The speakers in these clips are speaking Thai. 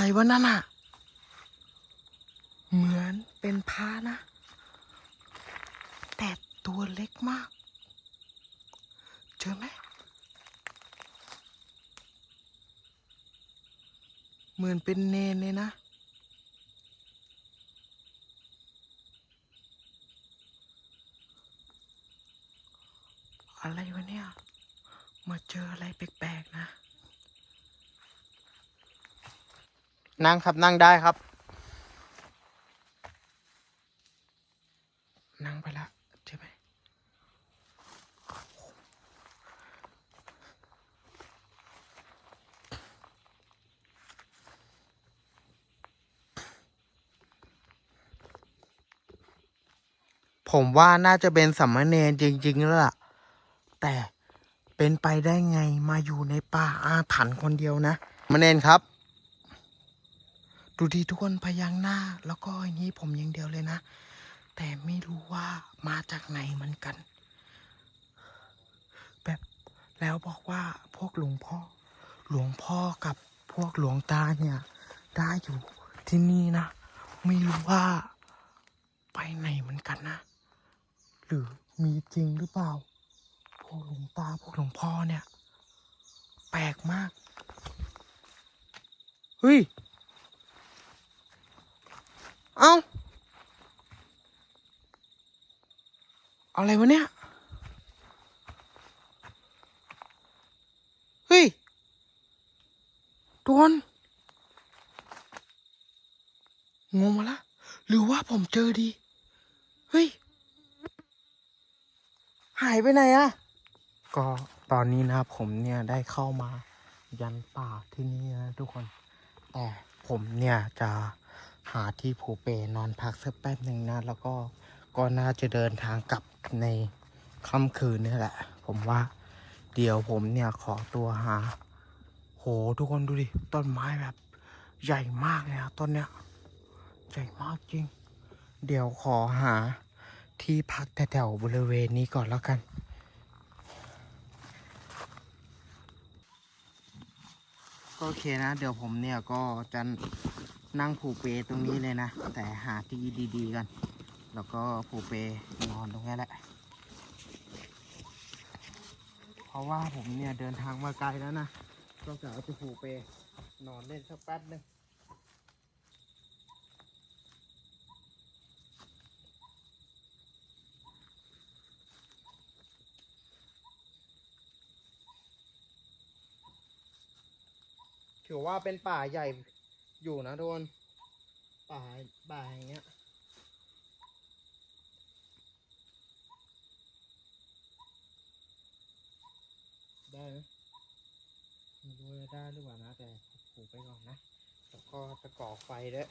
รวะนั่นอะเหมือนเป็นพระนะ แต่ตัวเล็กมาก เจอไหมเหมือนเป็นเนนเลยนะ อะไรวะเนี่ย มาเจออะไรแปลกๆนะ นั่งครับนั่งได้ครับ นั่งไปละใช่ไหมผมว่าน่าจะเป็นสัมมเนรจริง ๆ แล้วล่ะ แต่เป็นไปได้ไงมาอยู่ในป่าอาถรรพ์คนเดียวนะมเนรครับ ดูดีทุกคนพยักหน้า แล้วก็อย่างนี้ผมอย่างเดียวเลยนะ แต่ไม่รู้ว่ามาจากไหนเหมือนกัน แบบแล้วบอกว่าพวกหลวงพ่อ หลวงพ่อกับพวกหลวงตาเนี่ย ได้อยู่ที่นี่นะ ไม่รู้ว่าไปไหนเหมือนกันนะ หรือมีจริงหรือเปล่า พวกหลวงตาพวกหลวงพ่อเนี่ย แปลกมาก เฮ้ย เอ้า อะไรวะเนี่ย เฮ้ยโดนงงมาละ หรือว่าผมเจอดี เฮ้ย หายไปไหนอะก็ตอนนี้นะผมเนี่ยได้เข้ามายันป่าที่นี่นะทุกคน แต่ผมเนี่ยจะ หาที่ผูเปนอนพักสักแป๊บหนึ่งนะ แล้วก็ก็น่าจะเดินทางกลับในค่ำคืนนี่แหละ ผมว่า เดี๋ยวผมเนี่ยขอตัวหา โหทุกคนดูดิ ต้นไม้แบบ ใหญ่มากเลยอะต้นเนี้ยใหญ่มากจริง เดี๋ยวขอหาที่พักแถวๆบริเวณนี้ก่อนแล้วกันก็โอเคนะ เดี๋ยวผมเนี่ยก็จะ นั่งผูเปตรงนี้เลยนะ แต่หาที่ดีๆกัน แล้วก็ผูเปนอนตรงนี้แหละ เพราะว่าผมเนี่ยเดินทางมาไกลแล้วนะ ก็จะเอาจะผูเปนอนเล่นสักแป๊บหนึงถือว่าเป็นป่าใหญ่ อยู่นะทุกคนป่าป่าอย่างเงี้ยได้ไหมไม่รู้จะได้หรือเปล่านะ แต่ผูกไปก่อนนะ แล้วก็จะก่อไฟด้วย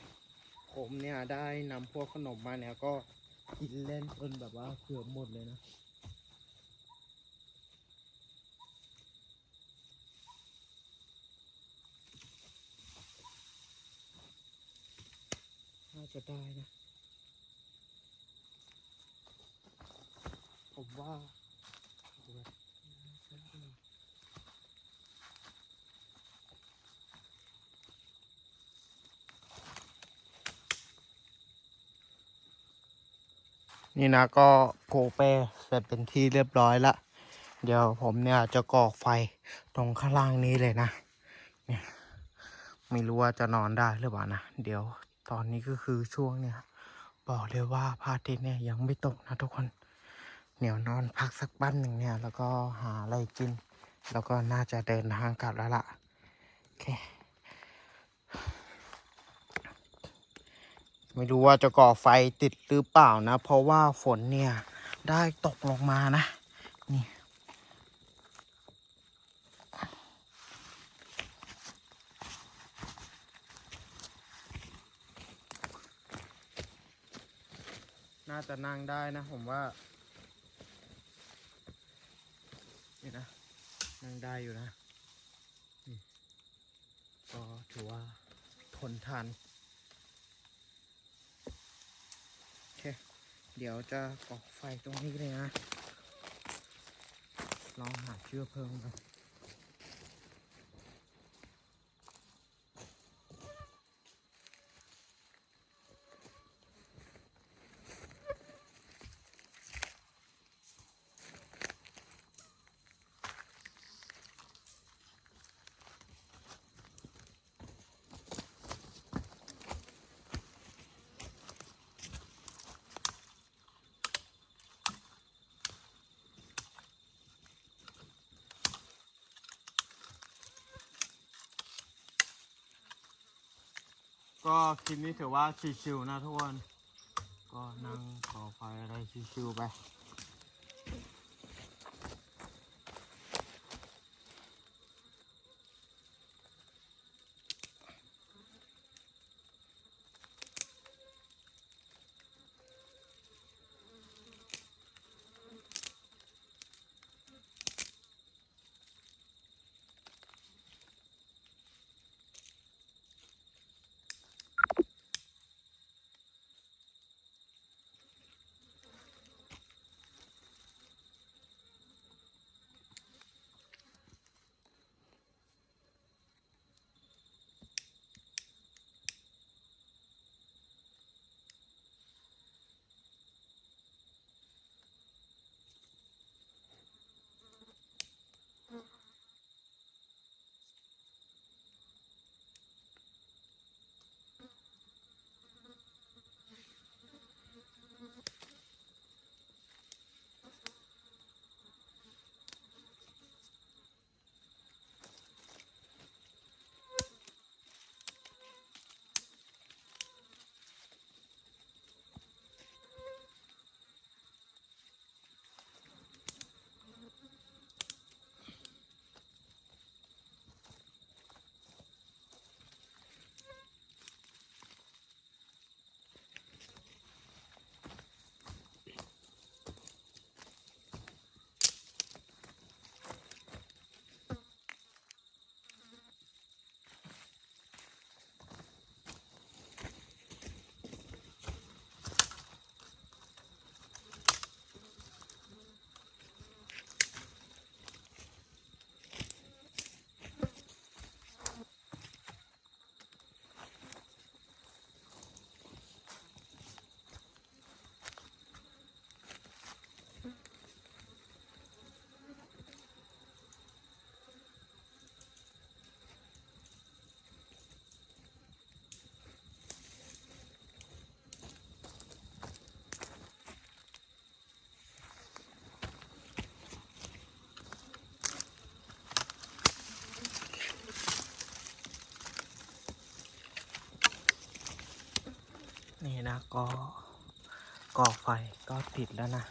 ผมเนี่ยได้นำพวกขนมมาเนี่ยก็กินเล่นจนแบบว่าเกือบหมดเลยนะ น่าจะ ได้นะ ผมว่าน,นี่นะก็โกเปเสร็จเป็นที่เรียบร้อยละ เดี๋ยวผมเนี่ยจะก่อไฟตรงข้างล่างนี้เลยนะ เนี่ย ไม่รู้ว่าจะนอนได้หรือเปล่านะ เดี๋ยว ตอนนี้ก็คือช่วงเนี่ย บอกเลยว่าพระอาทิตย์เนี่ยยังไม่ตกนะทุกคนเดี๋ยวนอนพักสักปั้นหนึ่งเนี่ย แล้วก็หาอะไรกิน แล้วก็น่าจะเดินทางกลับแล้วล่ะโอเคไม่รู้ว่าจะก่อไฟติดหรือเปล่านะ เพราะว่าฝนเนี่ยได้ตกลงมานะ นี่ น่าจะนั่งได้นะผมว่านี่นะ นั่งได้อยู่นะก็ถือว่าทนทานโอเค เดี๋ยวจะก่อไฟตรงนี้เลยนะ ลองหาเชื้อเพลิงกัน ก็คลิปนี้ถือว่าชิวๆนะทุกคน ก็นั่งขอไฟอะไรชิวๆไป ก็ก่อไฟก็ติดแล้วนะ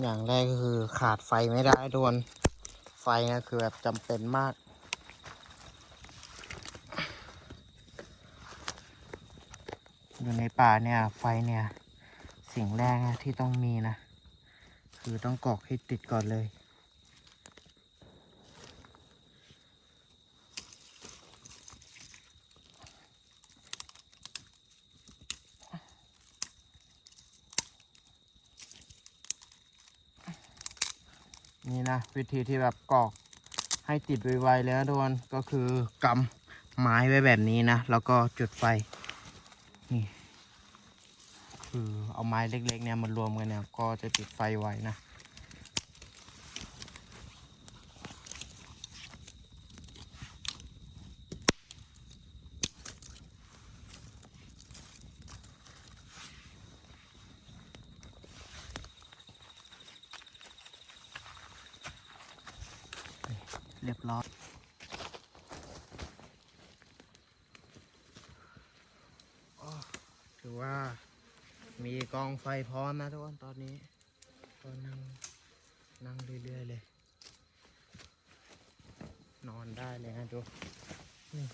อย่างแรกก็คือขาดไฟไม่ได้ทุกคนไฟนะคือแบบจำเป็นมากอยู่ในป่าเนี่ยไฟเนี่ย สิ่งแรกนะที่ต้องมีนะ คือต้องกอกให้ติดก่อนเลย นี่นะวิธีที่แบบกอกให้ติดไวๆแล้วทุกคนก็คือกำไม้ไว้แบบนี้นะ แล้วก็จุดไฟนี่คือเอาไม้เล็กๆเนี่ยมารวมกันเนี่ยก็จะติดไฟไวนะ เรียบร้อยโอ้ถือว่ามีกองไฟพ ร้อมนะทุกคนตอนนี้ก็นั่งนั่งเรื่อยๆเลย นอนได้เลยนะทุกนี่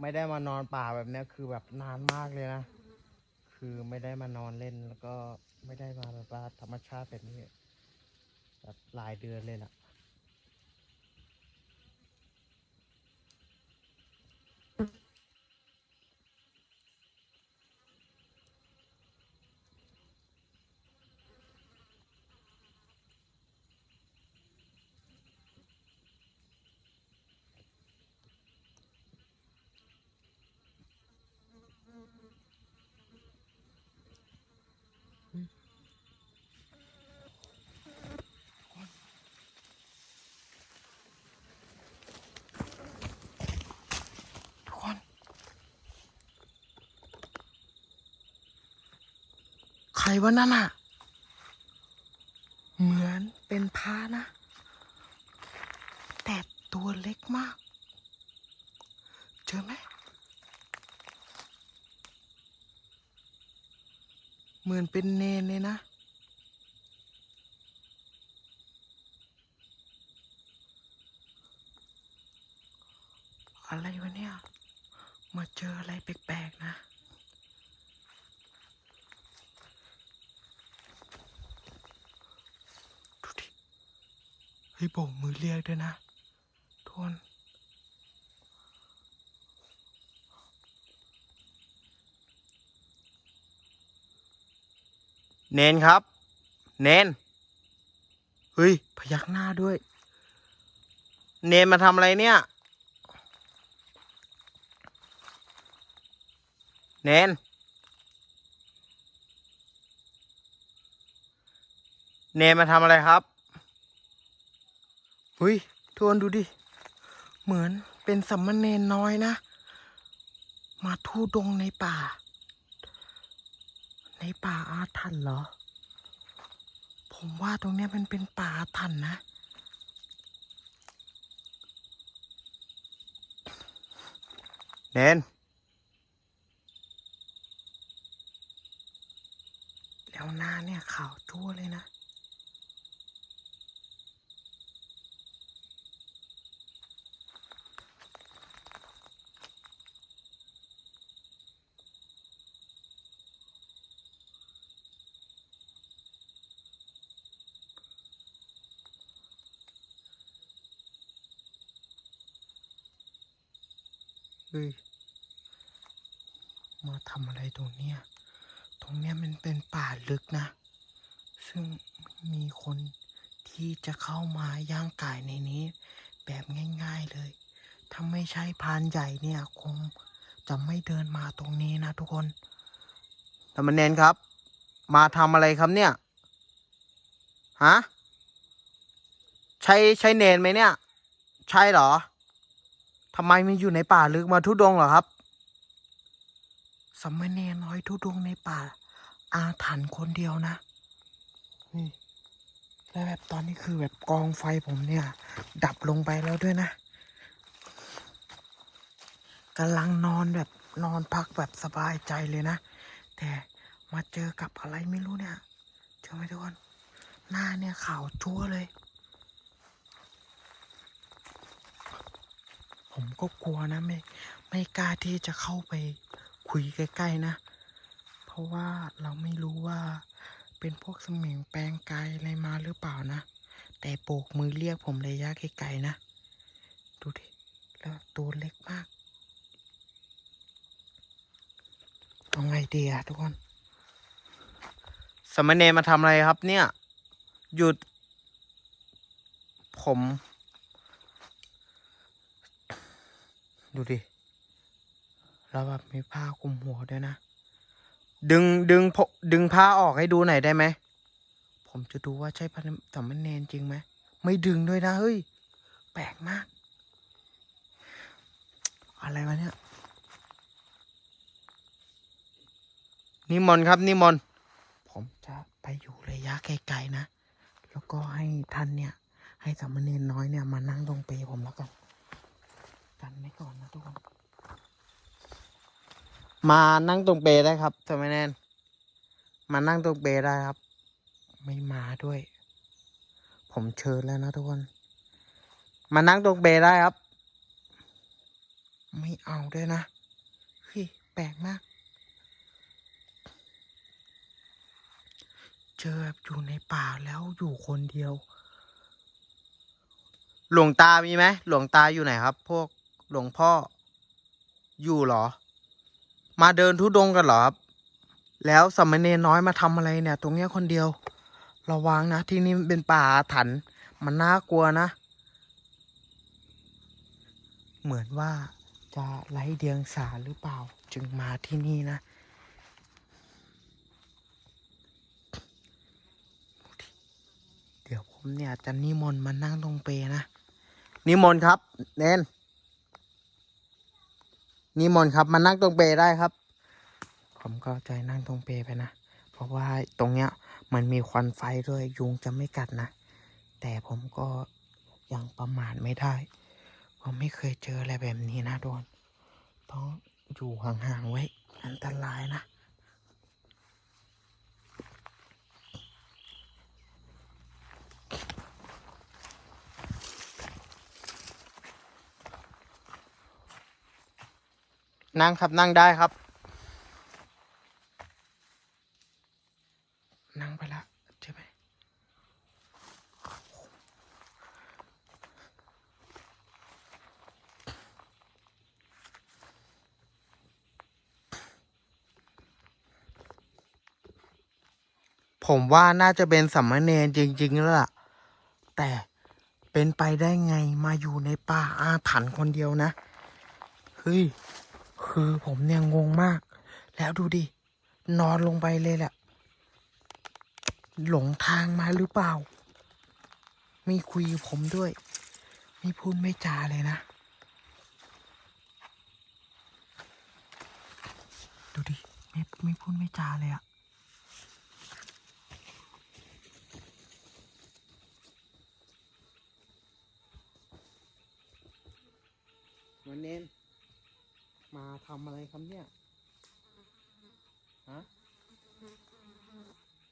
ไม่ได้มานอนป่าแบบนี้คือแบบนานมากเลยนะ คือไม่ได้มานอนเล่นแล้วก็ไม่ได้มาแบบว่าธรรมชาติแบบนี้แบบหลายเดือนเลยล่ะ รวะนั่นอะเหมือนเป็นพระนะ แต่ตัวเล็กมาก เจอไหม เหมือนเป็นเนนเลยนะ อะไรวะเนี่ย มาเจออะไรแปลกๆนะ ดูดิ เฮ้ยโบกมือเรียกด้วยนะทวนเนนครับ เนนเฮ้ย พยักหน้าด้วย เนนมาทำอะไรเนี่ย เนน เนนมาทำอะไรครับ เฮ้ยทวนดูดิ เหมือนเป็นสัมมเนนน้อยนะ มาทูดงในป่า ในป่าอาถรรพ์เหรอ ผมว่าตรงเนี้ยมันเป็นป่าอาถรรพ์นะ เนนแล้วหน้าเนี่ยขาวจั่วเลยนะ เฮ้ย มาทำอะไรตรงเนี้ย ตรงเนี้ยมันเป็นป่าลึกนะ ซึ่งมีคนที่จะเข้ามาย่างกายในนี้ แบบ ง่ายๆเลย ถ้าไม่ใช่พรานใหญ่เนี่ย คงจะไม่เดินมาตรงนี้นะทุกคนธรรมเนนครับ มาทำอะไรครับเนี่ย ฮะ ใช่ใช่เนนไหมเนี่ย ใช่เหรอทำไมมันอยู่ในป่าลึกมาทุดงเหรอครับสามเณรน้อยทุดงในป่า อาถรรพ์คนเดียวนะนี่ แล้วแบบตอนนี้คือแบบกองไฟผมเนี่ย ดับลงไปแล้วด้วยนะกำลังนอนแบบนอนพักแบบสบายใจเลยนะ แต่มาเจอกับอะไรไม่รู้เนี่ยเจอไหมทุกคนหน้าเนี่ยขาวจั่วเลย ผมก็กลัวนะไม่ไม่กล้าที่จะเข้าไปคุยใกล้ๆนะ เพราะว่าเราไม่รู้ว่า เป็นพวกสมิงแปลงกายอะไรมาหรือเปล่านะ แต่โบกมือเรียกผมระยะไกลๆนะ ดูดิ แล้วตัวเล็กมาก เอาไงดีอะทุกคน สมณเณรมาทำอะไรครับเนี่ย หยุด ผม ดูดิ แล้วแบบมีผ้าคลุมหัวด้วยนะ ดึงดึงพดึงผ้าออกให้ดูหน่อยได้ไหม ผมจะดูว่าใช่พระสามเณรจริงไหม ไม่ดึงด้วยนะ เฮ้ย แปลกมาก อะไรวะเนี่ย นิมนต์ครับนิมนต์ผมจะไปอยู่ระยะไกลๆนะ แล้วก็ให้ท่านเนี่ย ให้สามเณรน้อยเนี่ยมานั่งตรงเปผมแล้วกัน กันไว้ก่อนนะทุกคน มานั่งตรงเปรได้ครับสมัยแนนมานั่งตรงเปรได้ครับ ไม่มาด้วย ผมเชิญแล้วนะทุกคน มานั่งตรงเปรได้ครับ ไม่เอาด้วยนะเฮ้ยแปลกมาก เจอแบบอยู่ในป่าแล้วอยู่คนเดียว หลวงตามีไหมหลวงตาอยู่ไหนครับ พวกหลวงพ่ออยู่หรอ มาเดินทุดงกันเหรอครับ แล้วสามเณรน้อยมาทำอะไรเนี่ย ตรงเนี้ยคนเดียว ระวังนะ ที่นี่เป็นป่าถรรพ์มันน่ากลัวนะ เหมือนว่าจะไร้เดียงสาหรือเปล่า จึงมาที่นี่นะ เดี๋ยวผมเนี่ยจะนิมนต์มานั่งตรงเปรนะ นิมนต์ครับ เนน นิมนต์ครับ มานั่งตรงเปรได้ครับ ผมก็ใจนั่งตรงเปรไปนะ เพราะว่าตรงเนี้ยมันมีควันไฟด้วยยุงจะไม่กัดนะ แต่ผมก็ยังประมาทไม่ได้เพราะไม่เคยเจออะไรแบบนี้นะโดน ต้องอยู่ห่างๆไว้อันตรายนะ นั่งครับนั่งได้ครับ นั่งไปละใช่ไหมผมว่าน่าจะเป็นสัมมเนรจริง ๆ แล้วล่ะ แต่เป็นไปได้ไงมาอยู่ในป่าอาถรรพ์คนเดียวนะ เฮ้ย คือผมเนี่ยงงมาก แล้วดูดิ นอนลงไปเลยแหละ หลงทางมาหรือเปล่า ไม่คุยผมด้วย ไม่พูดไม่จาเลยนะ ดูดิ ไม่ไม่พูดไม่จาเลยอะวันเน้น มาทำอะไรครับเนี่ย ฮะ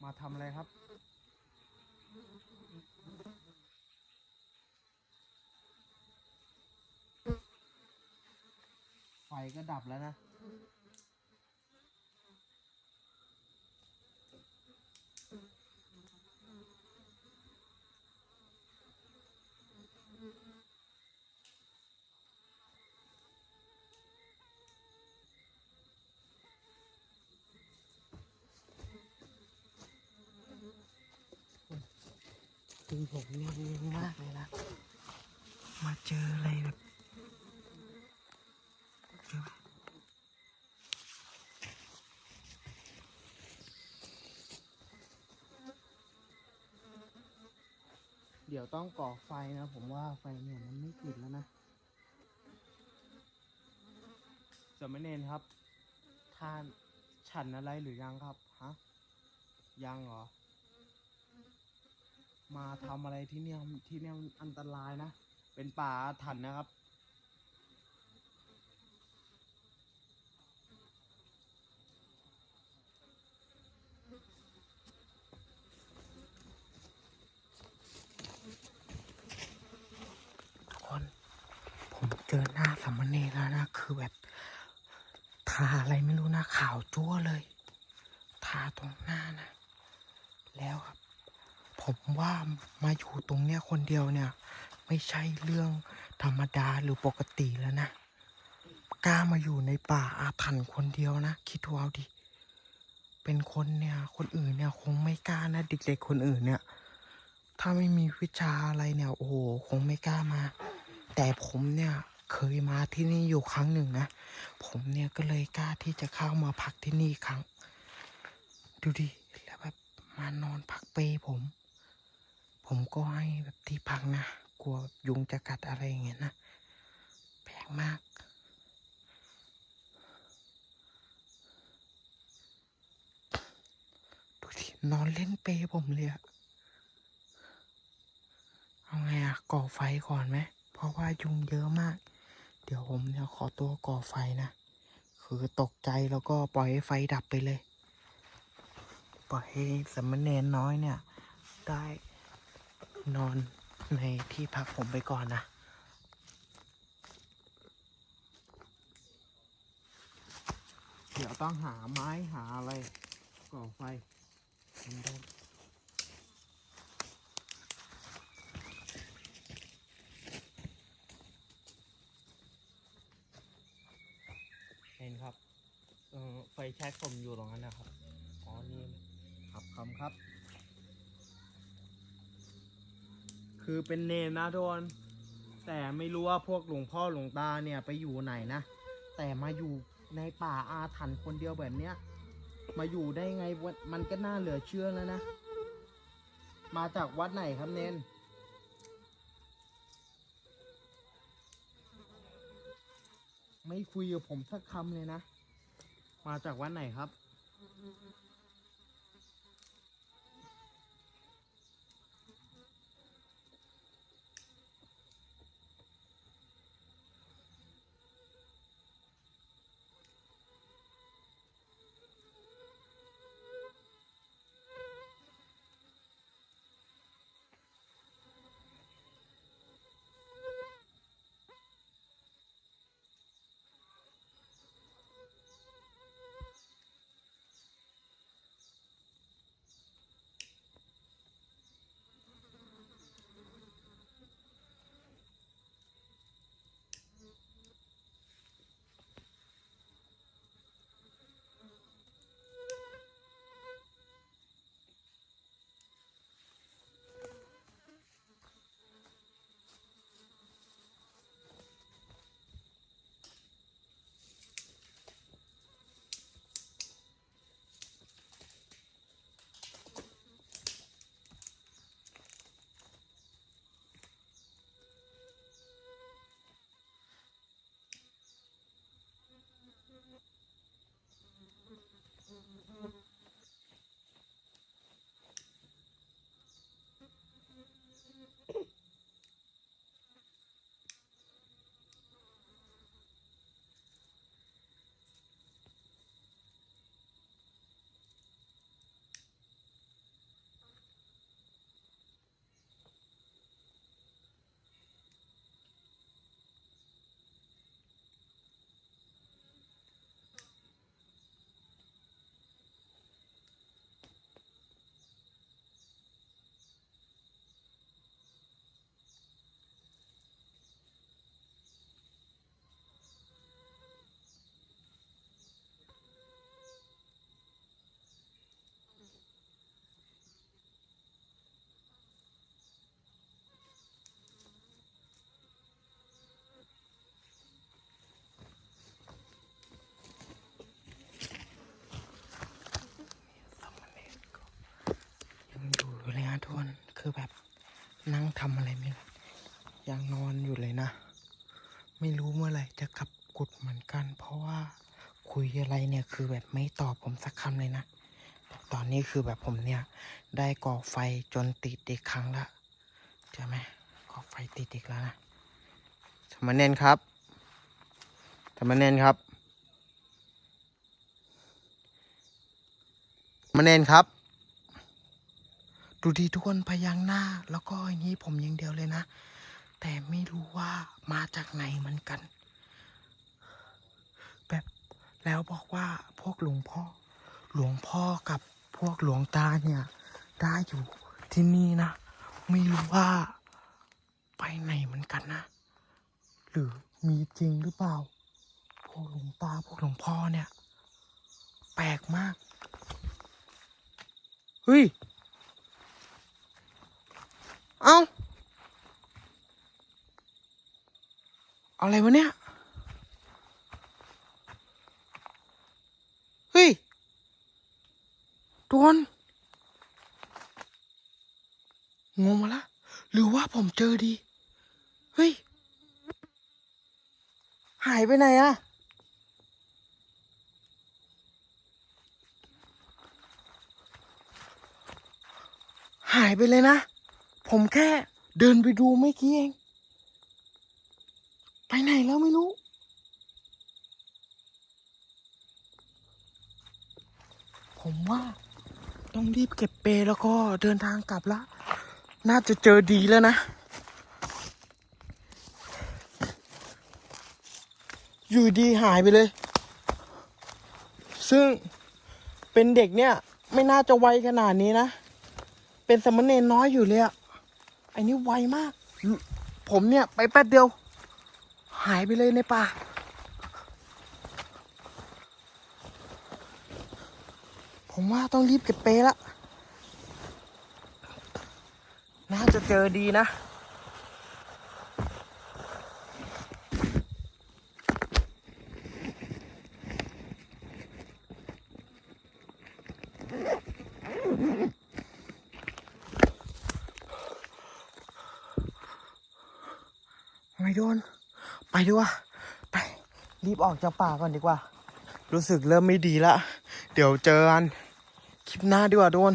มาทำอะไรครับ ไฟ ก็ดับแล้วนะ คือผมเนี่ยงงมากเลยนะ มาเจออะไรแบบเจอเดี๋ ยวต้องก่อไฟนะ ผมว่าไฟเนี่ยมันไม่ติดแล้วนะสมเนรครับท่านฉันอะไรหรือยังครับฮะยังเหรอ มาทำอะไรที่เนี่ยที่เนี่ยอันตรายนะ เป็นป่าถันนะครับ ทุกคน ผมเจอหน้าสามเณรแล้วนะ คือแบบทาอะไรไม่รู้นะขาวจั่วเลย ทาตรงหน้านะ แล้วครับ ผมว่ามาอยู่ตรงเนี้ยคนเดียวเนี่ย ไม่ใช่เรื่องธรรมดาหรือปกติแล้วนะกล้ามาอยู่ในป่าอาถรรพ์คนเดียวนะ คิดดูเอาดิเป็นคนเนี่ยคนอื่นเนี่ยคงไม่กล้านะเด็กๆคนอื่นเนี่ย ถ้าไม่มีวิชาอะไรเนี่ยโอ้โหคงไม่กล้ามา แต่ผมเนี่ย เคยมาที่นี่อยู่ครั้งหนึ่งนะ ผมเนี่ยก็เลยกล้าที่จะเข้ามาพักที่นี่ครั้ง ดูดิ แล้วแบบมานอนพักเปย์ผม ผมก็ให้แบบที่พักนะ กลัวยุงจะกัดอะไรอย่างเงี้ยนะ แปลกมากดูดิ นอนเล่นเปย์ผมเลยอะเอาไงอะก่อไฟก่อนไหม เพราะว่ายุงเยอะมาก เดี๋ยวผมเนี่ยขอตัวก่อไฟนะ คือตกใจแล้วก็ปล่อยให้ไฟดับไปเลย ปล่อยให้สามเณรน้อยเนี่ย ได้นอนในที่พักผมไปก่อนนะเดี๋ยวต้องหาไม้หาอะไรก่อไฟมันโดน ห็นครับเออไฟแช็กผมอยู่ตรงนั้นนะครับ อ๋อ นี่ครับคำครับ คือเป็นเนมนะโดนแต่ไม่รู้ว่าพวกหลวงพ่อหลวงตาเนี่ยไปอยู่ไหนนะ แต่มาอยู่ในป่าอาถรรพ์คนเดียวแบบเนี้ย มาอยู่ได้ไงมันก็น่าเหลือเชื่อแล้วนะ มาจากวัดไหนครับเนน ไม่คุยกับผมสักคำเลยนะ มาจากวัดไหนครับ นั่งทำอะไรไม่รู้ยังนอนอยู่เลยนะ ไม่รู้เมื่อไหร่จะกลับกุดเหมือนกัน เพราะว่าคุยอะไรเนี่ยคือแบบไม่ตอบผมสักคำเลยนะแต่ตอนนี้คือแบบผมเนี่ย ได้ก่อไฟจนติดอีกครั้งละใช่ไหมก่อไฟติดอีกแล้วนะสมณเณรครับสมณเณรครับสมณเณรครับ ดูดีทุกคนพยังหน้า แล้วก็อย่างนี้ผมอย่างเดียวเลยนะ แต่ไม่รู้ว่ามาจากไหนเหมือนกัน แบบแล้วบอกว่าพวกหลวงพ่อ หลวงพ่อกับพวกหลวงตาเนี่ย ได้อยู่ที่นี่นะ ไม่รู้ว่าไปไหนเหมือนกันนะ หรือมีจริงหรือเปล่า พวกหลวงตาพวกหลวงพ่อเนี่ย แปลกมาก เฮ้ย เอ้าอะไรวะเนี่ย เฮ้ยทุกคนงงมาละ หรือว่าผมเจอดี เฮ้ย หายไปไหนอะหายไปเลยนะ ผมแค่เดินไปดูไม่อกี้เอง ไปไหนแล้วไม่รู้ ผมว่าต้องรีบเก็บเปแล้วก็เดินทางกลับละ น่าจะเจอดีแล้วนะ อยู่ดีหายไปเลย ซึ่งเป็นเด็กเนี่ย ไม่น่าจะไวขนาดนี้นะ เป็นสามเณรน้อยอยู่เลยอะ อ้นี่ไวมาก ผมเนี่ยไปแป๊บเดียว หายไปเลยในป่า ผมว่าต้องรีบเก็บเปละ น่าจะเจอดีนะ โยนไปดีกว่าไปรีบออกจากป่าก่อนดีกว่า รู้สึกเริ่มไม่ดีละ เดี๋ยวเจอกันคลิปหน้าดีกว่าโดน